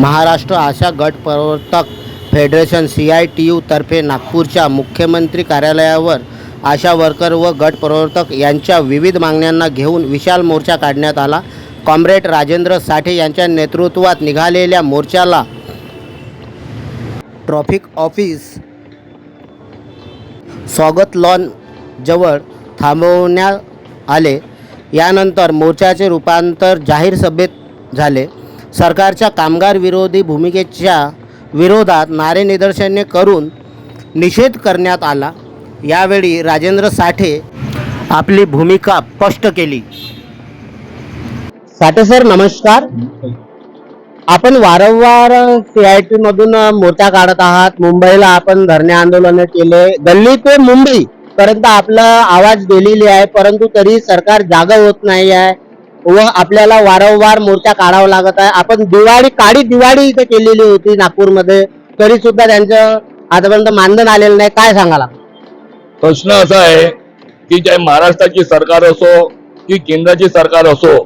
महाराष्ट्र आशा गट प्रवर्तक federation C I T यूतर्फे नागपूरच्या मुख्यमंत्री कार्यालयावर आशा वर्कर व गट प्रवर्तक यांच्या विविध मागण्यांना घेऊन विशाल मोर्चा काढण्यात आला. कॉम्रेड राजेंद्र साठे यांच्या नेतृत्वात निघालेल्या मोर्चाला ट्रॉफिक ऑफिस स्वागत लॉन जवळ थांबवण्यात आले. यानंतर मोर्चाचे रूपांतर जाहीर सभेत झाले. सरकारच्या कामगार विरोधी भूमिकेच्या विरोधात नारे निदर्शने करून निषेध करण्यात आला. यावेळी राजेंद्र साठे आपली भूमिका स्पष्ट केली. साठे सर नमस्कार. आपण वारंवार सी आय टी मधून मोर्चा काढत आहात. मुंबईला आपण धरणे आंदोलन केले. दिल्ली ते मुंबई पर्यंत आपला आवाज गेलेली आहे परंतु तरी सरकार जागा होत नाही आहे. व आपल्याला वारंवार मोर्चा काढावा लागत आहे. आपण दिवाळी काळी दिवाळी इथे केलेली होती नागपूरमध्ये. तरी सुद्धा त्यांचं आतापर्यंत मानधन आलेलं नाही. काय सांगाला प्रश्न असा आहे की जे महाराष्ट्राची सरकार असो की केंद्राची सरकार असो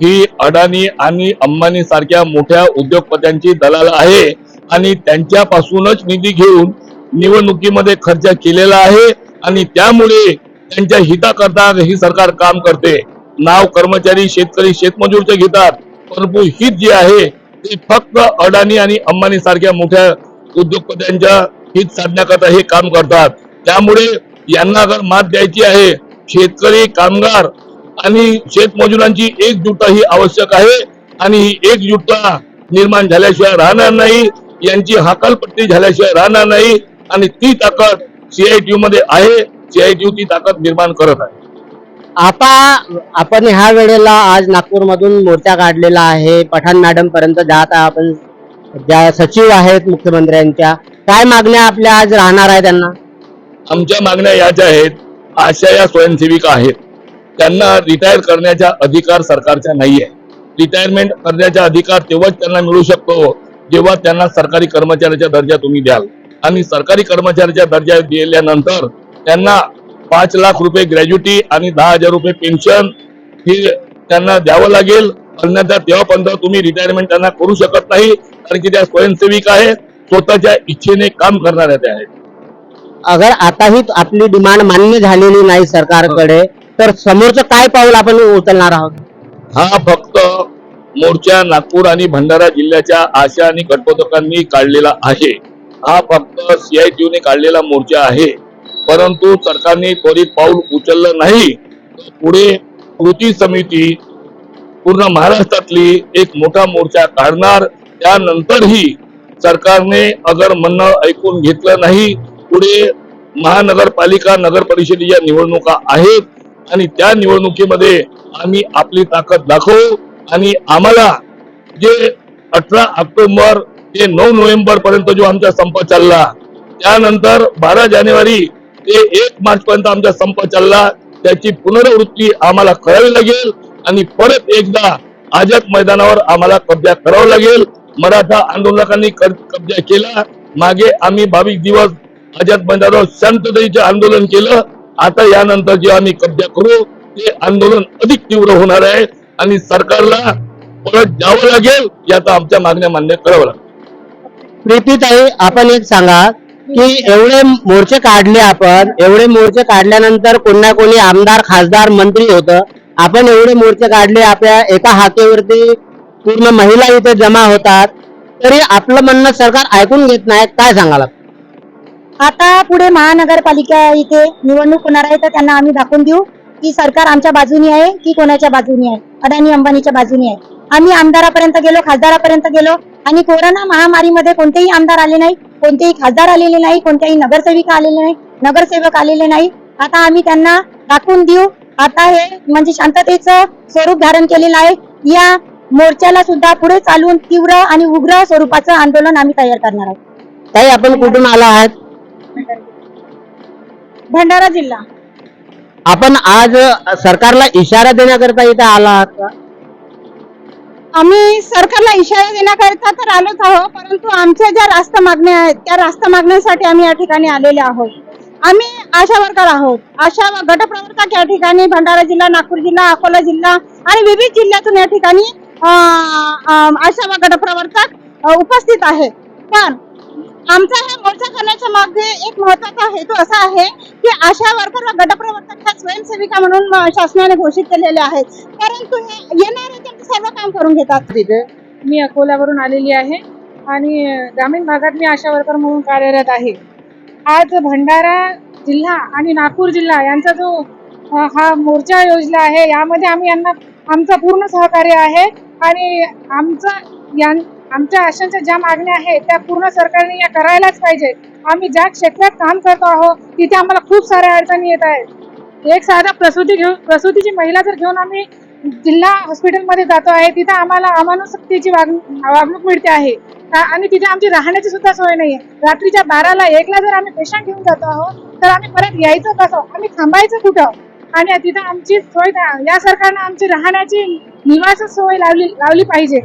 ही अडाणी आणि अंबानी सारख्या मोठ्या उद्योगपत्यांची दलाल आहे आणि त्यांच्यापासूनच निधी घेऊन निवडणुकीमध्ये खर्च केलेला आहे आणि त्यामुळे त्यांच्या हिताकरता ही सरकार काम करते. नाव कर्मचारी शेतकरी शेतमजूरचे घेतात परंतु हित जे आहे ते फक्त अडाणी आणि अंबानी सारख्या मोठ्या उद्योगपत्यांच्या हित साधण्याकरता हे काम करतात. त्यामुळे यांना अगर मात द्यायची आहे शेतकरी कामगार आणि शेतमजुरांची एकजुटता ही आवश्यक आहे आणि ही एकजुटता निर्माण झाल्याशिवाय राहणार नाही यांची हकालपट्टी झाल्याशिवाय राहणार नाही आणि ती ताकद सीआयटीयू मध्ये आहे सीआयटीयू ती ताकद निर्माण करत आहे. आता आपण ह्या वेळेला आज नागपूरमधून मोर्चा काढलेला आहे. पठाण मॅडम पर्यंत जात आहे आपण ज्या सचिव आहेत मुख्यमंत्र्यांच्या काय मागण्या आपल्या आज राहणार आहे त्यांना? आमच्या मागण्या याच्या आहेत. आशा या स्वयंसेविका आहेत. त्यांना रिटायर करण्याचा अधिकार सरकारचा नाहीये. रिटायरमेंट करण्याचा अधिकार तेव्हाच त्यांना मिळू शकतो जेव्हा त्यांना सरकारी कर्मचाऱ्याचा दर्जा तुम्ही द्याल. आणि सरकारी कर्मचाऱ्याचा दर्जा दिल्यानंतर त्यांना पाच लाख रुपये ग्रॅज्युटी आणि दहा हजार रुपये पेन्शन हे त्यांना द्यावं लागेल. अन्यथा तेव्हापर्यंत तुम्ही रिटायरमेंट त्यांना करू शकत नाही. कारण की त्या स्वयंसेविका आहेत. स्वतःच्या इच्छेने काम करणाऱ्या त्या आहेत. अगर आताही आपली डिमांड मान्य झालेली नाही सरकारकडे तर समोरचं काय पाऊल आपण उचलणार आहोत? हा फक्त मोर्चा नागपूर आणि भंडारा जिल्ह्याच्या आशा आणि गटपतकांनी काढलेला आहे. हा फक्त सीआयटीयूने काढलेला मोर्चा आहे. परंतु सरकारने त्वरित पाऊल उचललं नाही पुढे कृती समिती पूर्ण महाराष्ट्रातली एक मोठा मोर्चा काढणार त्यानंतरही सरकारने अगर म्हणणं ऐकून घेतलं नाही पुढे महानगरपालिका नगर परिषदेच्या निवडणुका आहेत आणि त्या निवडणुकीमध्ये आम्ही आपली ताकद दाखवू आणि आम्हाला जे अठरा ऑक्टोबर ते नऊ नोव्हेंबर पर्यंत जो आमचा संप चालला त्यानंतर बारा जानेवारी ते एक मार्च पर्यंत आमचा संप चालला. त्याची पुनरावृत्ती आम्हाला करावी लागेल आणि परत एकदा आझाद मैदानावर आम्हाला कब्जा करावा लागेल. मराठा आंदोलकांनी कब्जा केला. मागे आम्ही बावीस दिवस आझाद मैदानावर शांततेचे आंदोलन केलं. आता यानंतर जे आम्ही कब्जा करू ते आंदोलन अधिक तीव्र होणार आहे आणि सरकारला परत जावं लागेल याचा आमच्या मागण्या मान्य करावं लागेल. प्रीतीताई आपण एक सांगा. की एवढे मोर्चे काढले आपण एवढे मोर्चे काढल्यानंतर कोण ना कोणी आमदार खासदार मंत्री होतं. आपण एवढे मोर्चे काढले आपल्या एका हाकेवरती पूर्ण महिला इथे जमा होतात. तरी आपलं म्हणणं सरकार ऐकून घेत नाही काय सांगाल आता पुढे महानगरपालिका इथे निवडणूक होणार आहे तर त्यांना आम्ही दाखवून देऊ की सरकार आमच्या बाजूनी आहे की कोणाच्या बाजूनी आहे. अदानी अंबानीच्या बाजूनी आहे. आम्ही आमदारापर्यंत गेलो खासदारापर्यंत गेलो आणि कोरोना महामारीमध्ये कोणतेही आमदार आले नाही कोणतेही खासदार आलेले नाही कोणत्याही नगरसेविका आलेले नाही नगरसेवक आलेले नाही. आता आम्ही त्यांना दाखवून देऊ. आता हे म्हणजे शांततेचं स्वरूप धारण केलेलं आहे. या मोर्चाला सुद्धा पुढे चालून तीव्र आणि उग्र स्वरूपाचं आंदोलन आम्ही तयार करणार आहोत. ताई आपण कुठून आला आहात? भंडारा जिल्हा. आपण आज सरकारला इशारा देण्याकरता इथे आला आहात आम्ही सरकारला इशारा देण्याकरिता तर आलोच आहोत परंतु आमच्या ज्या रास्त मागण्या आहेत त्या रास्त मागण्यासाठी आम्ही या ठिकाणी आलेले आहोत. आम्ही आशा वर्कर आहोत. आशा गटप्रवर्तक या ठिकाणी भंडारा जिल्हा नागपूर जिल्हा अकोला जिल्हा आणि विविध जिल्ह्यातून या ठिकाणी आशा व गटप्रवर्तक उपस्थित आहे पण आमचा हा मोर्चा करण्याच्या मागे एक महत्त्वाचा हेतू असा आहे की आशा वर्कर व गटप्रवर्तक ह्या स्वयंसेविका म्हणून शासनाने घोषित केलेले आहेत. परंतु हे येणारे त्यांचे सर्व काम करून घेतात. तिथे मी अकोल्यावरून आलेली आहे आणि ग्रामीण भागात मी आशा वर्कर म्हणून कार्यरत आहे. आज भंडारा जिल्हा आणि नागपूर जिल्हा यांचा जो हा मोर्चा योजला आहे यामध्ये आम्ही यांना आमचं पूर्ण सहकार्य आहे आणि आमचं यां आमच्या आशांच्या ज्या मागण्या आहेत त्या पूर्ण सरकारने या करायलाच पाहिजे. आम्ही ज्या क्षेत्रात काम करतो आहोत तिथे आम्हाला खूप साऱ्या अडचणी येत आहेत. एक साधा प्रसूती घेऊन प्रसूतीची महिला जर घेऊन आम्ही जिल्हा हॉस्पिटलमध्ये जातो आहे तिथे आम्हाला अमानुसक्तीची वागणूक वागणूक मिळते आहे. आणि तिथे आमची राहण्याची सुद्धा सोय नाही आहे रात्रीच्या बाराला एकला जर आम्ही पेशंट घेऊन जातो आहोत तर आम्ही परत यायचं कसं? आम्ही थांबायचं कुठं? आणि तिथे आमची सोय या सरकारनं आमची राहण्याची निवास सोय लावली लावली पाहिजे.